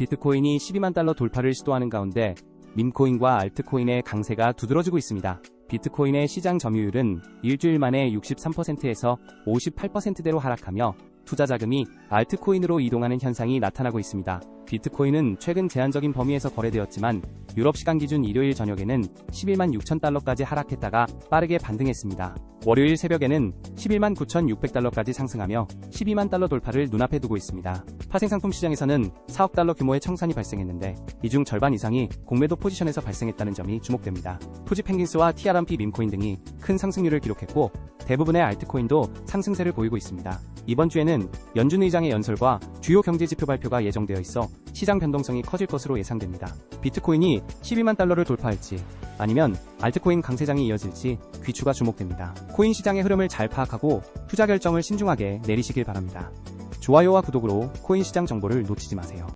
비트코인이 12만 달러 돌파를 시도하는 가운데 밈코인과 알트코인의 강세가 두드러지고 있습니다. 비트코인의 시장 점유율은 일주일 만에 63%에서 58%대로 하락하며 투자 자금이 알트코인으로 이동하는 현상이 나타나고 있습니다. 비트코인은 최근 제한적인 범위에서 거래되었지만 유럽 시간 기준 일요일 저녁에는 11만 6천 달러까지 하락했다가 빠르게 반등했습니다. 월요일 새벽에는 11만 9,600달러까지 상승하며 12만 달러 돌파를 눈앞에 두고 있습니다. 파생상품 시장에서는 4억 달러 규모의 청산이 발생했는데 이 중 절반 이상이 공매도 포지션에서 발생했다는 점이 주목됩니다. 푸지 펭귄스와 TRMP 밈코인 등이 큰 상승률을 기록했고 대부분의 알트코인도 상승세를 보이고 있습니다. 이번 주에는 연준 의장의 연설과 주요 경제 지표 발표가 예정되어 있어 시장 변동성이 커질 것으로 예상됩니다. 비트코인이 12만 달러를 돌파할지 아니면 알트코인 강세장이 이어질지 귀추가 주목됩니다. 코인 시장의 흐름을 잘 파악하고 투자 결정을 신중하게 내리시길 바랍니다. 좋아요와 구독으로 코인 시장 정보를 놓치지 마세요.